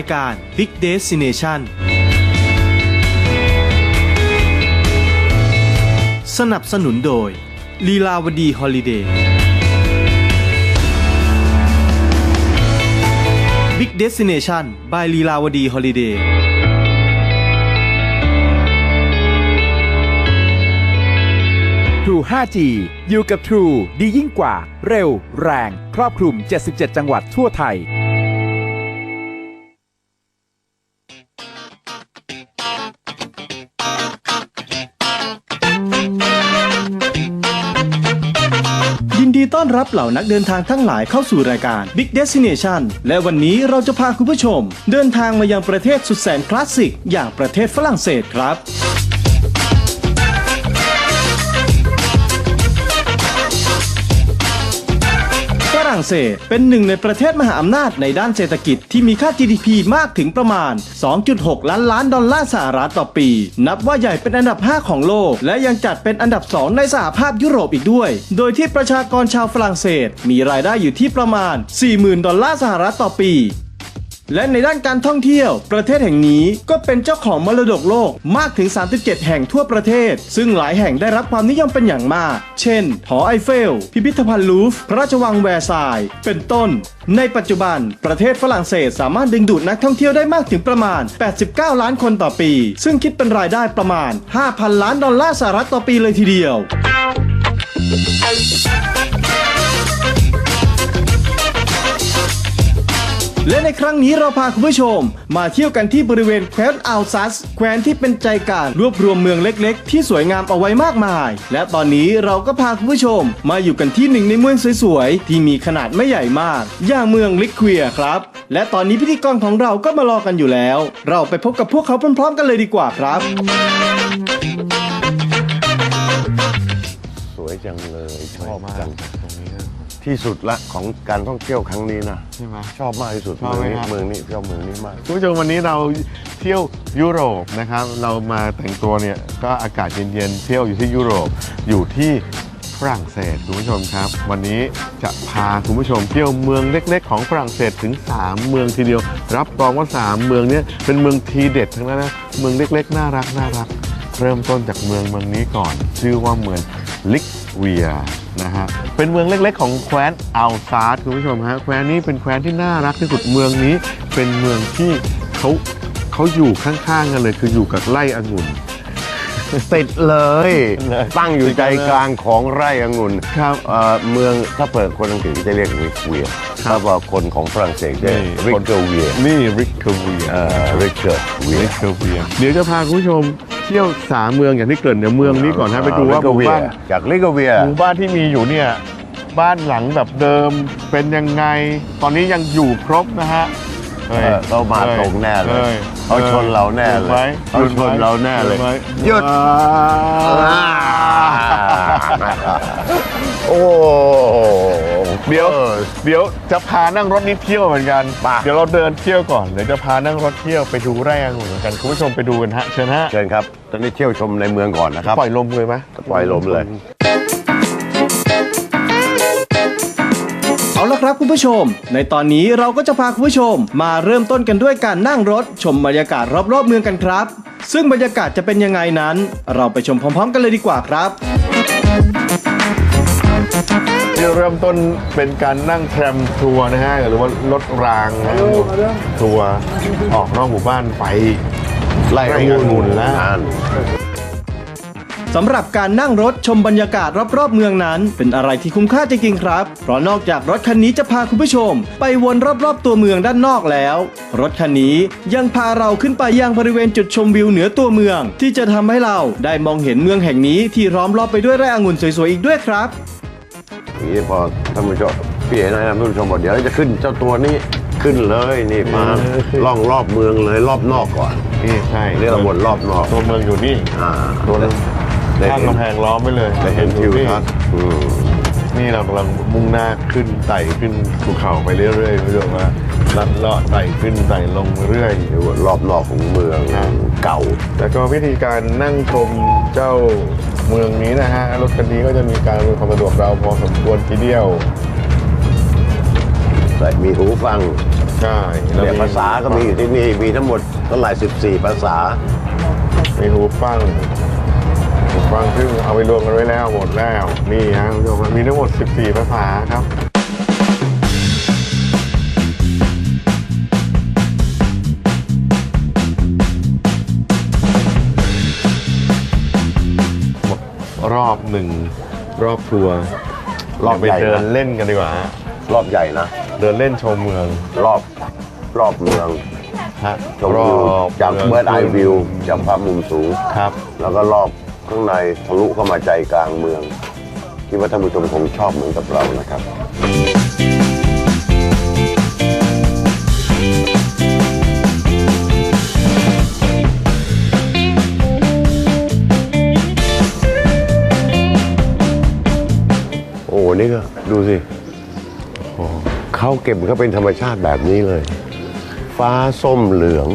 ายการ Big Destination สนับสนุนโดยลีลาวดีฮอลิเดย์ Big Destination by ลีลาวดีฮอลิเดย์ True 5G อยู่กับ True ดียิ่งกว่า เร็ว แรง ครอบคลุม 77 จังหวัดทั่วไทย รับเหล่านักเดินทางทั้งหลายเข้าสู่รายการ Big Destination และวันนี้เราจะพาคุณผู้ชม เดินทางมายังประเทศสุดแสนคลาสสิก อย่างประเทศฝรั่งเศสครับ รั่งเศส เป็นหนึ่งในประเทศมหาอำนาจในด้านเศรษฐกิจที่มีค่า GDP มากถึงประมาณ 2.6 ล้านล้านดอลลาร์สหรัฐต่อปี นับว่าใหญ่เป็นอันดับ 5 ของโลก และยังจัดเป็นอันดับ 2 ในสหภาพยุโรปอีกด้วย โดยที่ประชากรชาวฝรั่งเศส มีรายได้อยู่ที่ประมาณ 40,000 ดอลลาร์สหรัฐต่อปี และในด้านการท่องเที่ยว ประเทศแห่งนี้ก็เป็นเจ้าของมรดกโลกมากถึง 37 แห่งทั่วประเทศ ซึ่งหลายแห่งได้รับความนิยมเป็นอย่างมาก เช่น หอไอเฟล พิพิธภัณฑ์ลูฟ พระราชวังแวร์ซาย เป็นต้น ในปัจจุบัน ประเทศฝรั่งเศสสามารถดึงดูดนักท่องเที่ยวได้มากถึงประมาณ 89 ล้านคนต่อปี ซึ่งคิดเป็นรายได้ประมาณ 5,000 ล้านดอลลาร์สหรัฐต่อปีเลยทีเดียว และในครั้งนี้เราพาคุณผู้ชม มาเที่ยวกันที่บริเวณแคว้นอัลซัส แคว้นที่เป็นใจกลางรวบรวมเมืองเล็กๆ ที่สวยงามเอาไว้มากมาย และตอนนี้เราก็พาคุณผู้ชม มาอยู่กันที่หนึ่งในเมืองสวยๆ ที่มีขนาดไม่ใหญ่มาก อย่างเมืองลิคเวียครับ และตอนนี้พิธีกรของเราก็มารอกันอยู่แล้ว เราไปพบกับพวกเขาพร้อมๆ กันเลยดีกว่าครับสวยจังเลยชชออบบมากจังตรงนี้นะ ที่สุดละของการท่องเที่ยวครั้งนี้นะ ใช่ไหม ชอบมากที่สุดชอบเมืองไหมนี้ครับ เมืองนี้ชอบเมืองนี้มาก คุณผู้ชมวันนี้เราเที่ยวยุโรปนะครับ เรามาแต่งตัวเนี่ยก็อากาศเย็นๆเที่ยวอยู่ที่ยุโรปอยู่ที่ฝรั่งเศสคุณผู้ชมครับ วันนี้จะพาคุณผู้ชมเที่ยวเมืองเล็ก ๆ ของฝรั่งเศสถึง 3 เมืองทีเดียว รับรองว่า 3 เมืองเนี้เป็นเมืองทีเด็ดทั้งนั้นนะเมืองเล็กๆน่ารักน่ารัก เริ่มต้นจากเมืองเมืองนี้ก่อน ชื่อว่าเมือง ลิกเวียนะฮะ เป็นเมืองเล็กๆ ของแคว้นอัลซาร์คุณผู้ชมฮะ แคว้นนี้เป็นแคว้นที่น่ารักที่สุดเมืองนี้ เป็นเมืองที่เขาเขาอยู่ข้างๆกันเลย คืออยู่กับไร่องุ่น ติดเลยเลยตั้งอยู่ใจกลางของไร่องุ่นครับเอ่อเมืองถ้าเปิดคนอังกฤษจะเรียกริกเวียครับถ้าว่าคนของฝรั่งเศสจะนี่ริกเกอร์เวียนี่ริกเกอร์เวียเอ่อริกเกอร์เวียริกเกอร์เวียเดี๋ยวจะพาคุณผู้ชมเที่ยวสามเมืองอย่างที่เกริ่นเดี๋ยวเมืองนี้ก่อนนะไปดูว่าหมู่บ้านจากริกเกอร์เวียหมู่บ้านที่มีอยู่เนี่ยบ้านหลังแบบเดิมเป็นยังไง ตอนนี้ยังอยู่ครบนะฮะเออเรามาตรงแน่เลยอ้เขาชนเราแน่เลยหดไหมเขาชนเราแน่เลยไหมหยุดอ่าโอ้ เดี๋ยวออเดี๋ยวจะพานั่งรถนี้เที่ยวเหมือนกัน มา เดี๋ยวเราเดินเที่ยวก่อน เดี๋ยวจะพานั่งรถเที่ยวไปดูไร่องุ่นเหมือนกันคุณผู้ชมไปดูกันฮะ เชิญฮะ เชิญครับตอนนี้เที่ยวชมในเมืองก่อนนะครับ ปล่อยลมเลยไหมปล่อยลมเลย เอาละครับคุณผู้ชม ในตอนนี้เราก็จะพาคุณผู้ชม มาเริ่มต้นกันด้วยการนั่งรถ ชมบรรยากาศรอบๆเมืองกันครับ ซึ่งบรรยากาศจะเป็นยังไงนั้น เราไปชมพร้อม ๆ กันเลยดีกว่าครับ ที่เริ่มต้นเป็นการนั่งแทรมทัวร์นะฮะหรือว่ารถรางนะทัวร์ออกนอกหมู่บ้านไปไล่ไร่อองงุุ่่นนแล้วอ่านสำหรับการนั่งรถชมบรรยากาศรอบๆเมืองนั้น เป็นอะไรที่คุ้มค่าจริงๆครับ เพราะนอกจากรถคันนี้จะพาคุณผู้ชม ไปวนรอบๆตัวเมืองด้านนอกแล้ว รถคันนี้ยังพาเราขึ้นไปยังบริเวณจุดชมวิวเหนือตัวเมือง ที่จะทำให้เราได้มองเห็นเมืองแห่งนี้ที่ล้อมรอบไปด้วยไร่องุ่นสวยๆอีกด้วยครับ นี่พอท่านผู้ชมพี่เอ๋นะท่านผู้ชมบอกเดี๋ยวจะขึ้นเจ้าตัวนี้ขึ้นเลยนี่มาล่องรอบเมืองเลยรอบนอกก่อนนี่ใช่เรียกว่าบนรอบนอกตัวเมืองอยู่นี่อ่าตัวนึงได้ข้างเห็นกำแพงล้อมไปเลยได้เห็นทิวทัศน์อืม นี่เรากำลังมุ่งหน้าขึ้นไต่ขึ้นภูเขาไปเรื่อยๆคุณผู้ชมว่าลัดเลาะไต่ขึ้นไต่ลงเรื่อยเรียกว่ารอบนอกของเมืองครับเก่า แล้วก็วิธีการนั่งชมเจ้าเมืองนี้นะฮะ รถคันนี้ก็จะมีการอำนวยความสะดวกเราพอสมควรทีเดียว แต่มีหูฟังใช่เนี่ยภาษาก็มีอยู่ที่นี่ มีทั้งหมดเท่าไหร่14 ภาษา มีหูฟัง หูฟังซึ่งเอาไปรวมกันไว้แล้วหมดแล้วนี่ฮะคุณผู้ชมมีทั้งหมด 14 ภาษาครับหมดรอบหนึ่งรอบทัวร์รอบไปใหญ่นะเดินเล่นกันดีกว่าฮะรอบใหญ่นะ เดินเล่นชมเมือง รอบรอบเมืองฮะชมวิวจากเบิร์ดไอวิวจากความมุมสูงครับ แล้วก็รอบ ข้างในทะลุเข้ามาใจกลางเมืองคิดว่าท่านผู้ชมคงชอบเหมือนกับเรานะครับโอ้นี่ก็ดูสิโอ้เขาเก็บเขาเป็นธรรมชาติแบบนี้เลย ฟ้าส้มเหลือง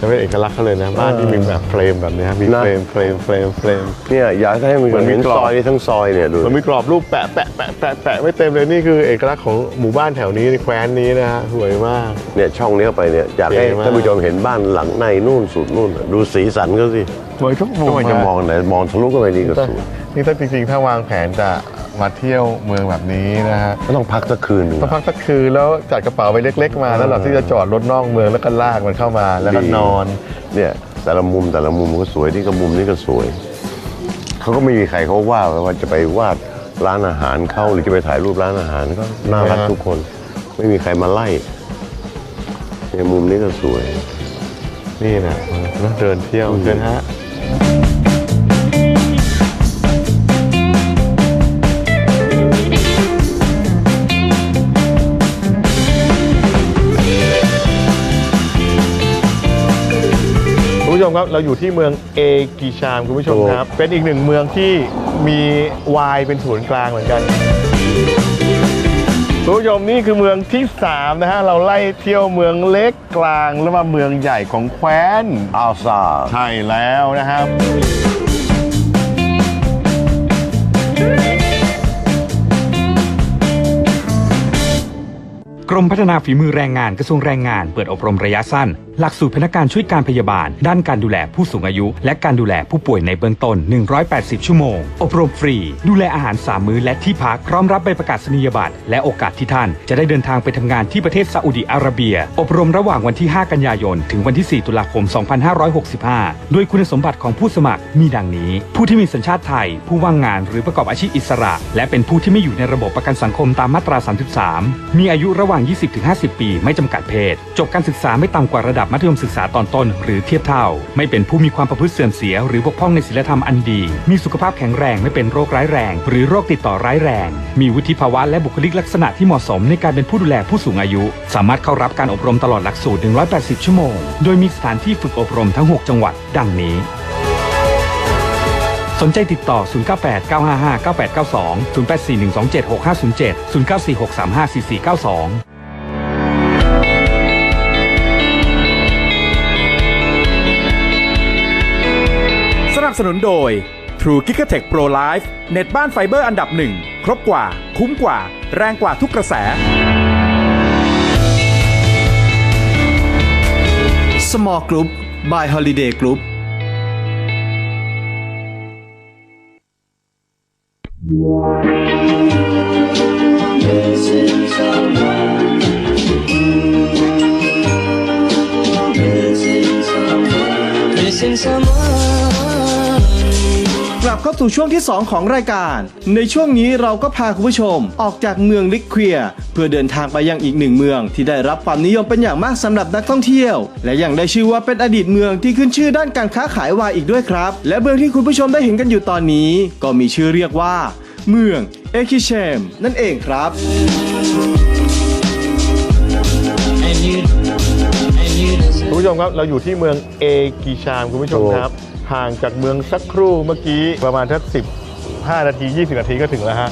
จะเป็นเอกลักษณ์เขาเลยนะ บ้านที่มีแบบเฟรมแบบเนี้ยมีนะ เฟรมเฟรมเฟรมเฟรม เนี่ยอยากให้มันเหมือนมีเห็นกรอบ ซอยนี้ทั้งซอยเนี่ยดูมันมีกรอบรูปแปะแปะแปะแปะแปะไม่เต็มเลยนี่คือเอกลักษณ์ของหมู่บ้านแถวนี้ในแคว้นนี้นะฮะสวยมาก เนี่ยช่องนี้เข้าไปเนี่ยอยากให้เก๋มาก ท่านผู้ชมเห็นบ้านหลังในนู่นสุดนู่นดูสีสันเขาสิสวยทุกมุมก็ไม่จะมองไหนมองทะลุเข้าไปนี่ก็แต่สวย นี่ถ้าจริงๆ ถ้าวางแผนจะ มาเที่ยวเมืองแบบนี้นะฮะก็ต้องพักสักคืนหนึ่ง ต้องพักสักคืนแล้วจัดกระเป๋าไปเล็ก ๆ มาแล้วเราที่จะจอดรถนอกเมืองแล้วก็ลากมันเข้ามาแล้วก็นอน เนี่ยแต่ละมุมแต่ละมุมก็สวยที่ก็มุมนี้ก็สวย เขาก็ไม่มีใครเขาว่าว่าจะไปวาดร้านอาหารเข้าหรือจะไปถ่ายรูปร้านอาหารก็น่ารักนะฮะทุกคน ไม่มีใครมาไล่เนี่ยมุมนี้ก็สวย นี่นะนะเดินเที่ยวเชิญฮะ มครับ เราอยู่ที่เมืองเอกิชามคุณผู้ชมครับ เป็นอีกหนึ่งเมืองที่มีไวน์เป็นศูนย์กลางเหมือนกันคุณผู้ชมนี่คือเมืองที่ 3 นะฮะ เราไล่เที่ยวเมืองเล็กกลางแล้วมาเมืองใหญ่ของแคว้นอาซาใช่แล้วนะครับ กรมพัฒนาฝีมือแรงงานกระทรวงแรงงาน เปิดอบรมระยะสั้น หลักสูตรพนักงานช่วยการพยาบาล ด้านการดูแลผู้สูงอายุ และการดูแลผู้ป่วยในเบื้องต้น 180 ชั่วโมง อบรมฟรี ดูแลอาหาร3มื้อและที่พักพร้อมรับใบประกาศนียบัตรและโอกาสที่ท่าน จะได้เดินทางไปทำงานที่ประเทศซาอุดิอาระเบีย อบรมระหว่างวันที่ 5 กันยายน ถึงวันที่ 4 ตุลาคม 2565 โดยคุณสมบัติของผู้สมัครมีดังนี้ ผู้ที่มีสัญชาติไทย ผู้ว่างงานหรือประกอบอาชีพอิสระ และเป็นผู้ที่ไม่อยู่ในระบบประกันสังคมตามมาตรา 33 มีอายุระหว่างง 20-50 ปี ไม่จำกัดเพศ จบการศึกษาไม่ต่ำกว่าระดับมัธยมศึกษาตอนต้น หรือเทียบเท่า ไม่เป็นผู้มีความประพฤติเสื่อมเสีย หรือบกพร่องในศีลธรรมอันดี มีสุขภาพแข็งแรงไม่เป็นโรคร้ายแรง หรือโรคติดต่อร้ายแรง มีวุฒิภาวะและบุคลิกลักษณะที่เหมาะสมในการเป็นผู้ดูแลผู้สูงอายุ สามารถเข้ารับการอบรมตลอดหลักสูตร 180 ชั่วโมง โดยมีสถานที่ฝึกอบรมทั้ง 6 จังหวัด ดังนี้สนใจติดต่อ 098 955 9892 084 127 6507 0946354492 นับสนุนโดย True g i g a t e c h Pro Life เน็ตบ้านไฟเบอร์อันดับหนึ่ง ครบกว่า คุ้มกว่า แรงกว่าทุกกระแส Small Group by Holiday Group Missing someone กลับ เข้าสู่ช่วงที่ 2 ของรายการ ในช่วงนี้เราก็พาคุณผู้ชมออกจากเมืองลิคเวีย เพื่อเดินทางไปยังอีกหนึ่งเมือง ที่ได้รับความนิยมเป็นอย่างมากสำหรับนักท่องเที่ยว และยังได้ชื่อว่าเป็นอดีตเมืองที่ขึ้นชื่อด้านการค้าขายวายอีกด้วยครับ และเมืองที่คุณผู้ชมได้เห็นกันอยู่ตอนนี้ ก็มีชื่อเรียกว่า เมืองเอคิเชมนั่นเองครับ Ain't you and you listen. คุณผู้ชมครับ เราอยู่ที่เมืองเอกิชามคุณผู้ชมครับ ห่างจากเมืองสักครู่เมื่อกี้ประมาณทักสิบห้านาที 20 นาทีก็ถึงแล้วฮะ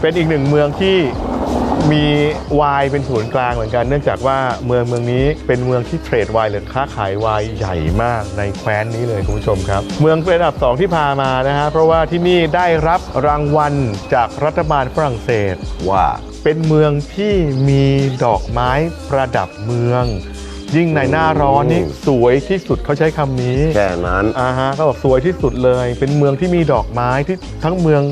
เป็นอีกหนึ่งเมืองที่มีไวน์เป็นศูนย์กลางเหมือนกัน เนื่องจากว่าเมืองเมืองนี้เป็นเมืองที่เทรดไวน์หรือค้าขายไวน์ใหญ่มากในแคว้นนี้เลยคุณผู้ชมครับ เมืองเป็นอันดับสองที่พามานะฮะ เพราะว่าที่นี่ได้รับรางวัลจากรัฐบาลฝรั่งเศสว่า เป็นเมืองที่มีดอกไม้ประดับเมือง ยิ่งในหน้าร้อนนี่สวยที่สุดเขาใช้คำนี้แค่นั้นอ่าฮะเขาบอกสวยที่สุดเลย เป็นเมืองที่มีดอกไม้ที่ทั้งเมือง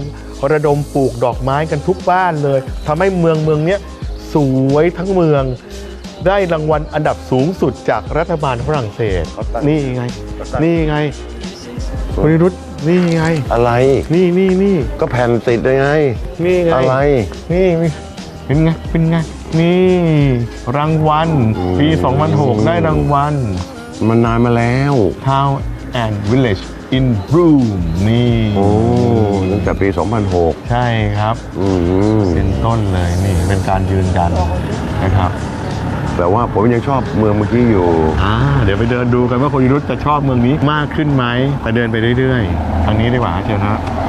ระดมปลูกดอกไม้กันทุกบ้านเลยทำให้เมืองเมืองเนี้ยสวยทั้งเมือง ได้รางวัลอันดับสูงสุดจากรัฐบาลฝรั่งเศส นี่ไง นี่ไงคุณนิรุตนี่ไง อะไร นี่นี่นี่ก็แผ่นติดยังไง นี่ไง อะไรนี่นี่เป็นไง เป็นไง นี่รางวัลปี 2006 ได้รางวัล มันนานมาแล้ว Town and Village in Bloom นี่โอ้ตั้งแต่ปี 2006 ใช่ครับอืมเป็นต้นเลยนี่เป็นการยืนยันนะครับ แต่ว่าผมยังชอบเมืองเมื่อกี้อยู่อ่าเดี๋ยวไปเดินดูกันว่าคนยุรุธจะชอบเมืองนี้มากขึ้นไหมไปเดินไปเรื่อยๆทางนี้ดีกว่าเชิญฮะนี่ต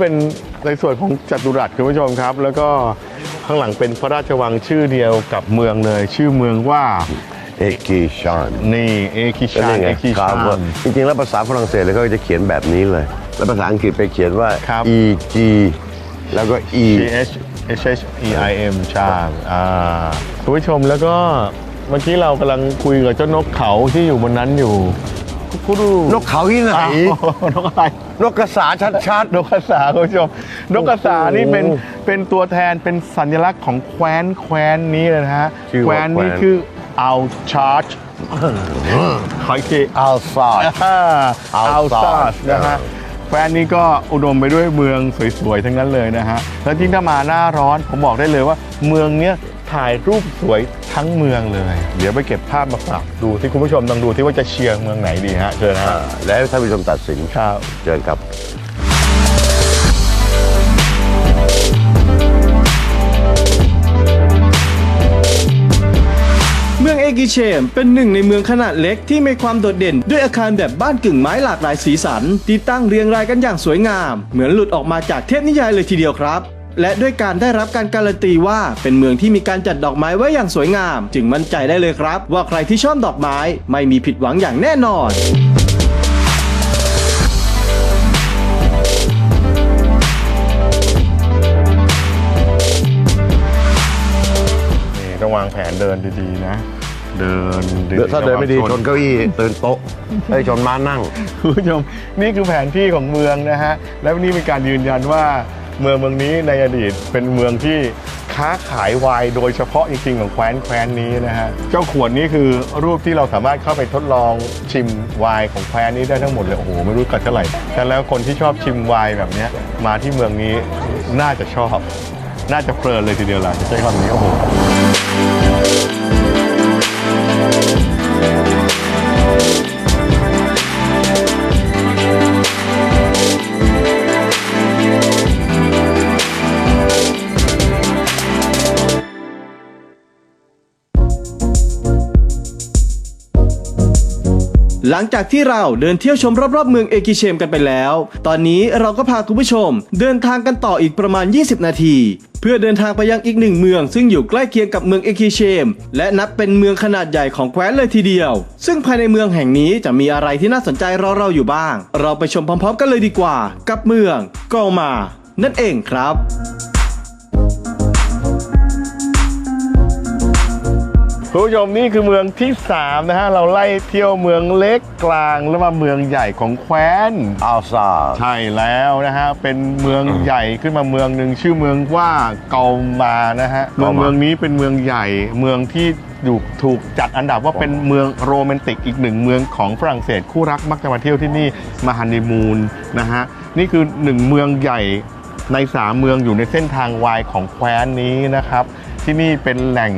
เป็นในส่วนของจัตุรัสคุณผู้ชมครับ แล้วก็ข้างหลังเป็นพระราชวังชื่อเดียวกับเมืองเลย ชื่อเมืองว่าเอกิชานนี่เอคิก็ชานนี่ไงเอคิครัชาบนจริงๆ แล้วภาษาฝรั่งเศสเลยก็จะเขียนแบบนี้เลย แล้วภาษาอังกฤษไปเขียนว่า ครับ E G แล้วก็ E C H H H E I M ชาญอ่าคุณผู้ชมแล้วก็เมื่อกี้เรากำลังคุยกับเจ้านกเขาที่อยู่บนนั้นอยู่ คุณดูนกเขาที่ไหนอ้าวนกอะไร นกกระสาชัด นกกระสาคุณผู้ชมนกกระสานี่เป็นโอ้โหเป็นตัวแทนเป็นสัญลักษณ์ของแคว้นแคว้นนี้เลยนะฮะชื่อแคว่าว้นแคว้นี้คืออัลชาร์จขออีกที ๆอัลซอด อัลซาสนะฮะแคว้นนี้ก็อุดมไปด้วยเมืองสวยๆ ทั้งนั้นเลยนะฮะ แล้วยิ่งถ้ามาหน้าร้อนผมบอกได้เลยว่าเมืองเนี้ย ถ่ายรูปสวยทั้งเมืองเลย เดี๋ยวไปเก็บภาพมาฝากดูที่คุณผู้ชมลองดูที่ว่าจะเชียร์เมืองไหนดีฮะเชิญฮะอ่าแล้วให้ท่านผู้ชมตัดสินครับเชิญครับเมืองเอกิเชมเป็นหนึ่งในเมืองขนาดเล็กที่มีความโดดเด่นด้วยอาคารแบบบ้านกึ่งไม้หลากหลายสีสันที่ตั้งเรียงรายกันอย่างสวยงาม เหมือนหลุดออกมาจากเทพนิยายเลยทีเดียวครับ และด้วยการได้รับการการันตีว่าเป็นเมืองที่มีการจัดดอกไม้ไว้อย่างสวยงาม จึงมั่นใจได้เลยครับ ว่าใครที่ชอบดอกไม้ไม่มีผิดหวังอย่างแน่นอนนี่ต้องวางแผนเดินดีๆนะ เดินดีๆถ้าเดินไม่ดีระวังชนเก้าอี้เดินโต๊ะไอ้ยชนม้านั่ง คุณผู้ชมนี่คือแผนที่ของเมืองนะฮะ แล้วนี่มีการยืนยันว่า เมืองเมืองนี้ในอดีตเป็นเมืองที่ค้าขายไวน์โดยเฉพาะจริงๆของแคว้นแคว้นนี้นะฮะเจ้าขวดนี้คือรูปที่เราสามารถเข้าไปทดลองชิมไวน์ของแคว้นนี้ได้ทั้งหมดเลยโอ้โหไม่รู้กันเท่าไหร่แต่แล้วคนที่ชอบชิมไวน์แบบนี้มาที่เมืองนี้น่าจะชอบ น่าจะเพลินเลยทีเดียวล่ะจะใช้คำนี้โอ้โห หลังจากที่เราเดินเที่ยวชมรอบๆเมืองเอกิเชมกันไปแล้ว ตอนนี้เราก็พาคุณผู้ชม เดินทางกันต่ออีกประมาณ 20 นาที เพื่อเดินทางไปยังอีกหนึ่งเมือง ซึ่งอยู่ใกล้เคียงกับเมืองเอกิเชม และนับเป็นเมืองขนาดใหญ่ของแคว้นเลยทีเดียว ซึ่งภายในเมืองแห่งนี้จะมีอะไรที่น่าสนใจรอเราอยู่บ้าง เราไปชมพร้อมๆ กันเลยดีกว่า กับเมืองกอมา นั่นเองครับ คุณผู้ชมนี่คือเมืองที่ 3 นะฮะ เราไล่เที่ยวเมืองเล็กกลางแล้วมาเมืองใหญ่ของแคว้นอัลซาดใช่แล้วนะฮะ เป็นเมืองใหญ่ขึ้นมาเมืองหนึ่งชื่อเมืองว่าเกามานะฮะเมืองเกามาเมืองนี้เป็นเมืองใหญ่เมืองที่อยู่ถูกจัดอันดับว่าเป็นเมืองโรแมนติกอีกหนึ่งเมืองของฝรั่งเศสคู่รักมักจะมาเที่ยวที่นี่มาฮันนีมูนนะฮะนี่คือหนึ่งเมืองใหญ่ในสามเมืองอยู่ในเส้นทางวายของแคว้นนี้นะครับ ที่นี่เป็นแหล่ง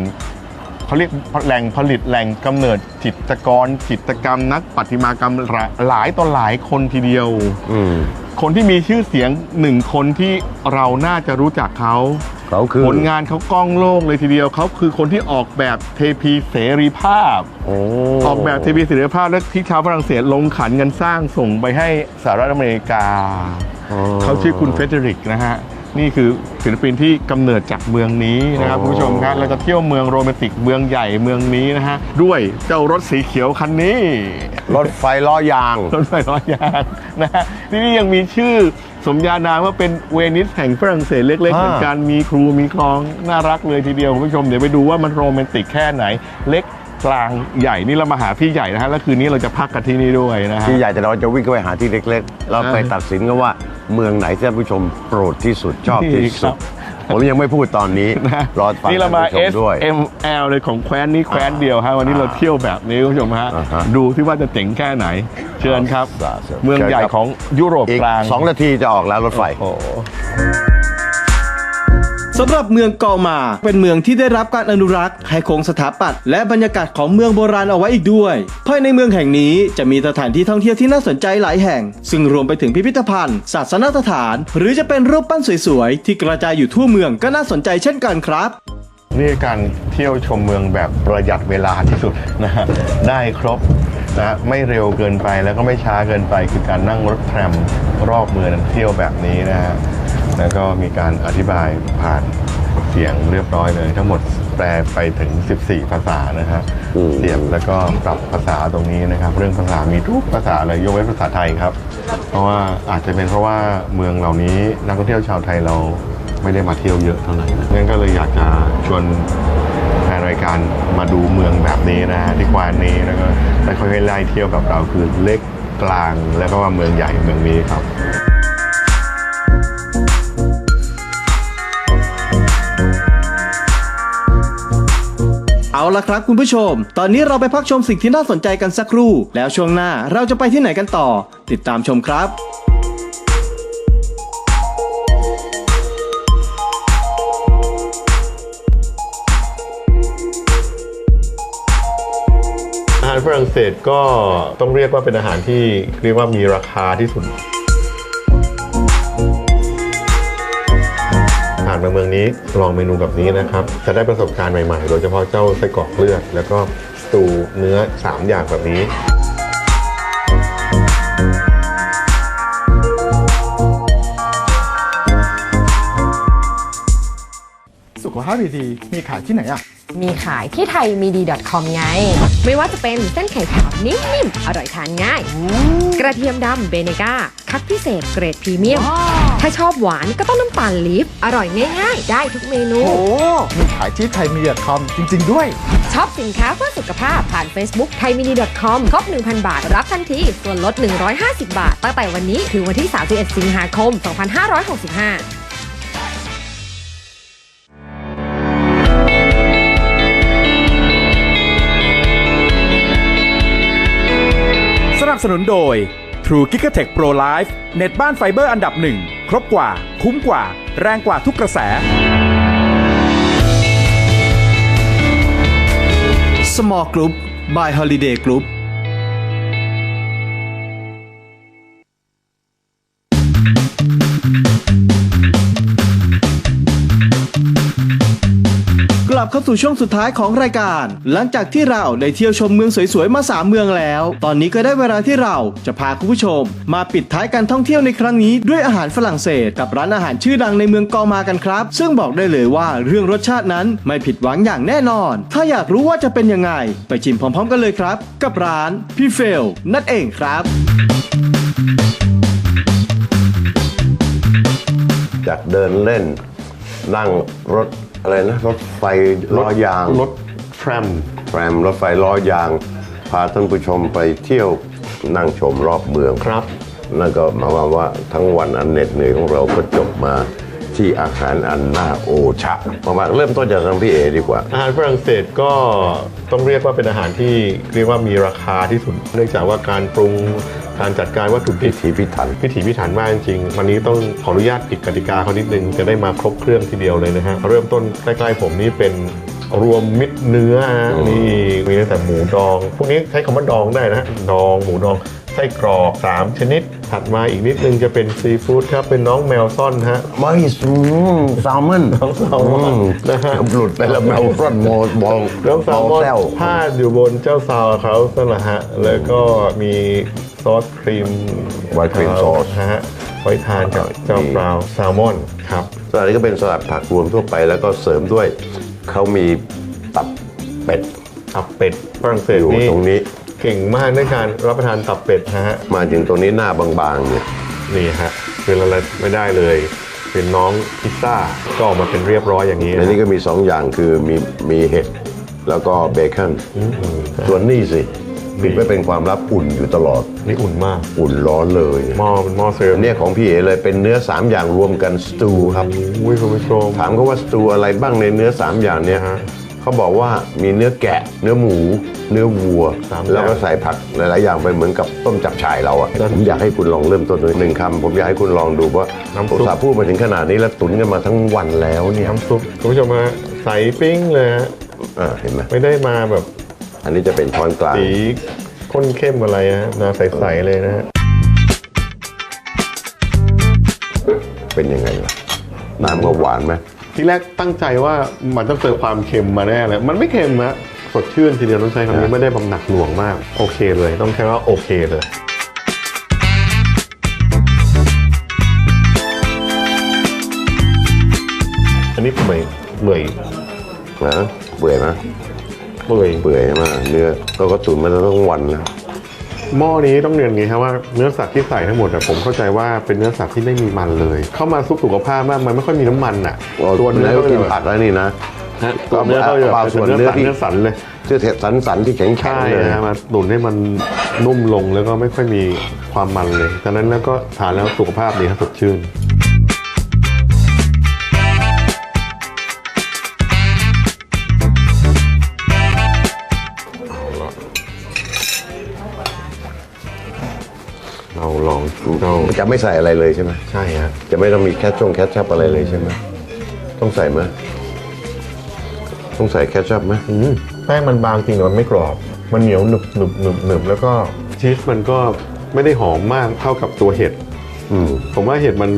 เขาเรียกแหล่งผลิตแหล่งกำเนิดจิตรกรจิตรกรรมนักประติมากรรมหลายหลายต่อหลายคนทีเดียวอืมคนที่มีชื่อเสียงหนึ่งคนที่เราน่าจะรู้จักเขาเขาคือผลงานเขากล้องโลกเลยทีเดียวเขาคือคนที่ออกแบบเทพีเสรีภาพโอ้ออกแบบเทพีเสรีภาพและที่ชาวฝรั่งเศสลงขันกันสร้างส่งไปให้สหรัฐอเมริกาเขาชื่อคุณเฟเดริกนะฮะ นี่คือศิลปินที่กำเนิดจากเมืองนี้นะครับคุณผู้ชมครับเราจะเที่ยวเมืองโรแมนติกเมืองใหญ่เมืองนี้นะฮะด้วยเจ้ารถสีเขียวคันนี้ รถไฟล้อยาง รถไฟล้อยางนะฮะที่นี่ยังมีชื่อสมญานามว่าเป็นเวนิสแห่งฝรั่งเศสเล็กๆอ่าเหมือนกันมีครูมีคลองน่ารักเลยทีเดียวคุณผู้ชมเดี๋ยวไปดูว่ามันโรแมนติกแค่ไหนเล็ก กลางใหญ่นี่เรามาหาพี่ใหญ่นะฮะแล้วคืนนี้เราจะพักกันที่นี่ด้วยนะฮะ ที่ใหญ่แต่เราจะวิ่งเข้าไปหาที่เล็กๆแล้วไปอ่าตัดสินกันว่าเมืองไหนที่ท่านผู้ชมโปรดที่สุดชอบที่นี่ครัสุบดผมยังไม่พูดตอนนี้นะรอฟังนี่เรามา ท่านผู้ช S มด้วย M L เลยของแคว้นนี้แคว้นเดียวฮะวันนี้เราเที่ยวแบบนี้คุณผู้ชมฮะอ่าฮะดูที่ว่าจะเจ๋งแค่ไหน เชิญครับครับเมืองใหญ่เชิญครับ ของยุโรปอีกกลางสองนาทีจะออกแล้วรถไฟ โอ้โห สำหรับเมืองกอมาเป็นเมืองที่ได้รับการอนุรักษ์ให้คงสถาปัตย์และบรรยากาศของเมืองโบราณเอาไว้อีกด้วย ภายในเมืองแห่งนี้จะมีสถานที่ท่องเที่ยวที่น่าสนใจหลายแห่ง ซึ่งรวมไปถึงพิพิธภัณฑ์ ศาสนสถาน หรือจะเป็นรูปปั้นสวยๆ ที่กระจายอยู่ทั่วเมืองก็น่าสนใจเช่นกันครับนี่การเที่ยวชมเมืองแบบประหยัดเวลาที่สุดนะฮะได้ครบนะไม่เร็วเกินไปแล้วก็ไม่ช้าเกินไป คือการนั่งรถแทรมรอบเมืองเที่ยวแบบนี้นะฮะ แล้วก็มีการอธิบายผ่านเสียงเรียบร้อยเลย ทั้งหมดแปลไปถึง 14 ภาษานะฮะอืม เสียบแล้วก็ปรับภาษาตรงนี้นะครับ เรื่องภาษามีทุกภาษาเลยยกเว้นภาษาไทยครับ เพราะว่าอาจจะเป็นเพราะว่าเมืองเหล่านี้นักท่องเที่ยวชาวไทยเราไม่ได้มาเที่ยวเยอะเท่าไหร่นะงั้นก็เลยอยากจะชวนแฟนรายการมาดูเมืองแบบนี้นะฮะที่แควานนี้แล้วก็ได้ค่อยๆไล่เที่ยวแบบเราคือเล็กกลางแล้วก็ว่าเมืองใหญ่เมืองนี้ครับ ละครับคุณผู้ชม ตอนนี้เราไปพักชมสิ่งที่น่าสนใจกันสักครู่ แล้วช่วงหน้าเราจะไปที่ไหนกันต่อ ติดตามชมครับอาหารฝรั่งเศสก็ต้องเรียกว่าเป็นอาหารที่เรียกว่ามีราคาที่สุด ผ่านมาเมืองนี้ลองเมนูแบบนี้นะครับ จะได้ประสบการณ์ใหม่ๆ โดยเฉพาะเจ้าไส้กรอกเลือด แล้วก็สตูเนื้อ 3 อย่างแบบนี้สุขภาพดีๆมีขายที่ไหนอะ มีขายที่ไทยมีดี .com ไง ไม่ว่าจะเป็นเส้นไข่ขาวนิ่มๆ อร่อยทานง่าย กระเทียมดำเบเนก้า คัดพิเศษเกรดพรีเมียม ถ้าชอบหวานก็ต้องน้ำตาลลีฟอร่อยง่ายๆ ได้ทุกเมนู โอ้มีขายที่ไทยมีเดียคอมจริง ๆ ด้วยช็อปสินค้าเพื่อสุขภาพผ่าน Facebook ไทยมินิ .com ครบ 1,000 บาท รับทันที ส่วนลด 150 บาท ตั้งแต่วันนี้ถึงวันที่ 31 สิงหาคม 2565 สนับสนุนโดย True g i g a t e c h Pro Life เน็ตบ้านไฟเบอร์อันดับหนึ่ง ครบกว่า คุ้มกว่า แรงกว่าทุกกระแส Small Group by Holiday Group เข้าสู่ช่วงสุดท้ายของรายการ หลังจากที่เราได้เที่ยวชมเมืองสวยๆ มา 3 เมืองแล้ว ตอนนี้ก็ได้เวลาที่เราจะพาคุณผู้ชม มาปิดท้ายการท่องเที่ยวในครั้งนี้ด้วยอาหารฝรั่งเศส กับร้านอาหารชื่อดังในเมืองกอมากันครับ ซึ่งบอกได้เลยว่าเรื่องรสชาตินั้นไม่ผิดหวังอย่างแน่นอน ถ้าอยากรู้ว่าจะเป็นยังไง ไปชิมพร้อม ๆ กันเลยครับ กับร้านพี่เฟลนั่นเองครับจากเดินเล่น นั่งรถ อะไรนะรถไฟล้อยางรถแทรมแรมรถไฟล้อยาง พาท่านผู้ชมไปเที่ยวนั่งชมรอบเมืองครับ นั่นก็หมายความว่าทั้งวันอันเหน็ดเหนื่อยของเราก็จบมาที่อาหารอันน่าโอชะประมาณเริ่มต้นจากทางพี่เอดีกว่า อาหารฝรั่งเศสก็ต้องเรียกว่าเป็นอาหารที่เรียกว่ามีราคาที่สุด เนื่องจากว่าการปรุง การจัดการวัตถุดิพิบถีพิถัน พิถีพิถันมากจริงๆวันนี้ต้องขออนุญาตผิดกติกาเขานิดนึงจะได้มาครบเครื่องทีเดียวเลยนะฮะเริ่มต้นใกล้ๆผมนี่เป็นรวมมิตรเนื้อฮะอืมนี่มีตั้งแต่หมูดอง พวกนี้ใช้คำว่าดองได้นะฮะดองหมูดองไส้กรอกสามชนิด ถัดมาอีกนิดนึงจะเป็นซีฟู้ดครับ เป็นน้องแมวซ่อนฮะ ไม่สูแซลมอนน้องแซลมอนนะฮะหลุดไปแล้วแมวฟรอนโมบอลน้องแซลมอนแซวพาดอยู่บนเจ้าซาวเขาสละฮะ แล้วก็มี ซอสครีมไวท์ครีมซอสฮะไว้ทานกับเจ้าบราวน์แซลมอนครับ สลัดนี้ก็เป็นสลัดผักรวมทั่วไปแล้วก็เสริมด้วยเขามีตับเป็ด ตับเป็ดฝรั่งเศสอยู่นี่ตรงนี้ เก่งมากในการรับประทานตับเป็ดนะฮะ มาถึงตรงนี้หน้าบางๆเนี่ยนี่ฮะคือละลายไม่ได้เลย เป็นน้องพิซซ่าก็ออกมาเป็นเรียบร้อยอย่างนี้ในนี้ก็มีสองอย่างคือมีมีเห็ดแล้วก็เบคอนส่วนนี่สิ ปิดไว้เป็นความลับอุ่นอยู่ตลอด นี่อุ่นมาก อุ่นร้อนเลยหม้อเป็นหม้อเสิร์ฟเนี่ยของพี่เอเลยเป็นเนื้อ 3 อย่างรวมกันสตูครับอุ้ยคุณผู้ชมถามเขาว่าสตูอะไรบ้างในเนื้อ 3 อย่างเนี่ยฮะเขาบอกว่ามีเนื้อแกะ เนื้อหมู เนื้อวัวสามอย่างแล้วก็ใส่ผักหลาย ๆ อย่างไปเหมือนกับต้มจับฉ่ายเราอะผมอยากให้คุณลองเริ่มต้นด้วยหนึ่งคำผมอยากให้คุณลองดูว่าผมสาห์พูดมาถึงขนาดนี้แล้วตุนกันมาทั้งวันแล้วเนี่ยน้ำซุปคุณผู้ชมฮะใสปิ้งเลยฮะอ่าเห็นไหมไม่ได้มาแบบ อันนี้จะเป็นช้อนกลางสีข้นเข้มอะไรฮะนาใสๆเลยนะฮะเป็นยังไงล่ะน้ำก็หวานไหมทีแรกตั้งใจว่ามันต้องเติมความเค็มมาแน่เลย มันไม่เค็มนะสดชื่นทีเดียวต้องใช้คำนี้ไม่ได้บำหนักหน่วงมาก โอเคเลย ต้องใช้ว่าโอเคเลยอันนี้เปื่อยเปื่อยนะเปื่อยไหม เปื่อยเปื่อยมากเนื้อเราก็ตุ๋นมาตั้งวันแล้วหม้อนี้ต้องเรียนอย่างนี้ครับว่าเนื้อสัตว์ที่ใส่ทั้งหมดอะผมเข้าใจว่าเป็นเนื้อสัตว์ที่ไม่มีมันเลย เข้ามาซุปสุขภาพมากมันไม่ค่อยมีน้ำมันอะตัวเนื้อก็กินแบบผักแล้วนี่นะฮะตัวเนื้อก็จะแบบเอาเป็นส่วนเนื้อเนื้อสันที่เนื้อสันเลยเสื้อเท็ดสันสันๆที่แข็งแข็งใช่เลยนะมาตุ๋นให้มันนุ่มลงแล้วก็ไม่ค่อยมีความมันเลยดังนั้นแล้วก็ทานแล้วสุขภาพดีครับสดชื่น เราจะไม่ใส่อะไรเลยใช่ไหมใช่ฮะจะไม่ต้องมีแคชชงแคชชัพอะไรเลยใช่ไหมต้องใส่ไหมต้องใส่แคชชัพไหมอืมแป้งมันบางจริงแต่มันไม่กรอบ มันเหนียวหนึบหนึบหนึบหนึบแล้วก็ชีสมันก็ไม่ได้หอมมากเท่ากับตัวเห็ดอืมผมว่าเห็ดมัน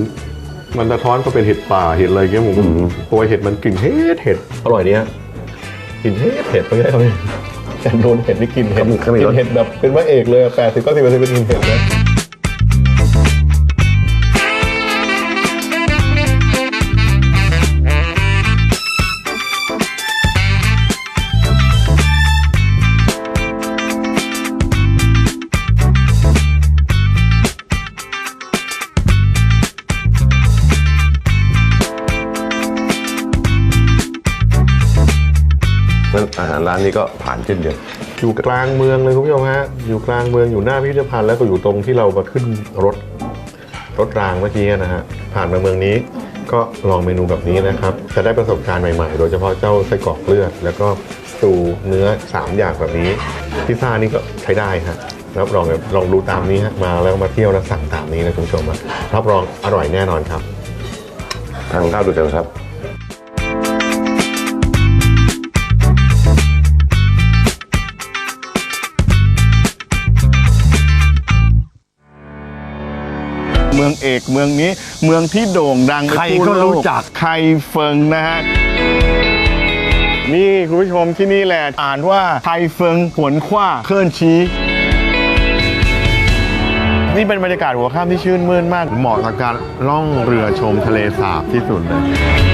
มันสะท้อนก็เป็นเห็ดป่าเห็ดอะไรเงี้ยผมอืมตัวเห็ดมันกลิ่นเห็ดเห็ดอร่อยดีฮะกลิ่นเห็ดเห็ดไม่ใช่ครับพี่แต่โดนเห็ดนี่กลิ่นเห็ดกลิ่นเห็ดแบบเป็นพระเอกเลยแปดสิบเก้าสิบเปอร์เซ็นต์เป็นกลิ่นเห็ดนะนั้ นนี้ก็ผ่านเช่นเดียวอยู่กลางเมืองเลยคุณผู้ชมฮะอยู่กลางเมืองอยู่หน้าพิพิธภัณฑ์แล้วก็อยู่ตรงที่เรามาขึ้นรถรถรางเมื่อกี้นะฮะผ่านมาเมืองนี้ ก็ลองเมนูแบบนี้นะครับจะได้ประสบการณ์ใหม่ๆ โดยเฉพาะเจ้าไส้กรอกเลือด แล้วก็สตูเนื้อ 3 อย่างแบบนี้พิซซ่านี่ก็ใช้ได้ฮะรับรองแบบลองดูตามนี้ฮะมาแล้วมาเที่ยวแล้วสั่งตามนี้นะคุณผู้ชมอะรับรองอร่อยแน่นอนครับทางข้าวด้วยกันครับ มืองเอกเมืองนี้ เมืองที่โด่งดังไปใครทั่วก็โลรู้จักไคเฟิงนะฮะ นี่คุณผู้ชมที่นี่แหละ อ่านว่าไคเฟิงหวนขว้าเคลื่อนชี้ นี่เป็นบรรยากาศหัวค่ำที่ชื่นมื่นมาก เหมาะกับการล่องเรือชมทะเลสาบที่สุดเลย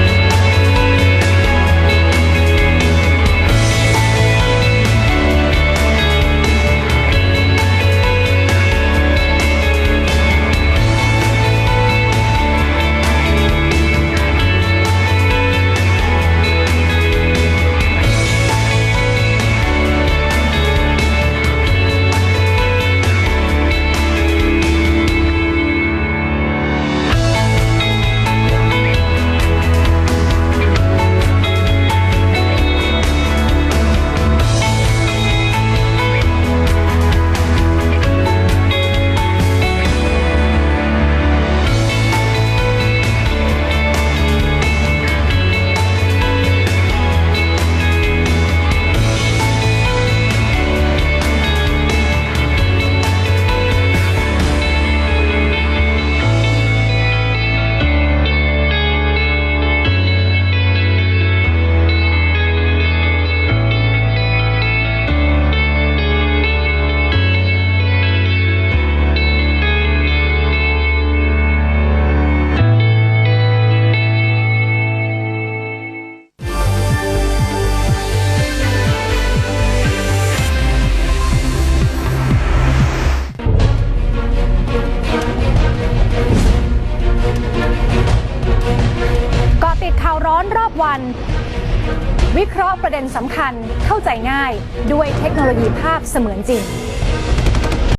เข้าใจง่ายด้วยเทคโนโลยีภาพเสมือนจริง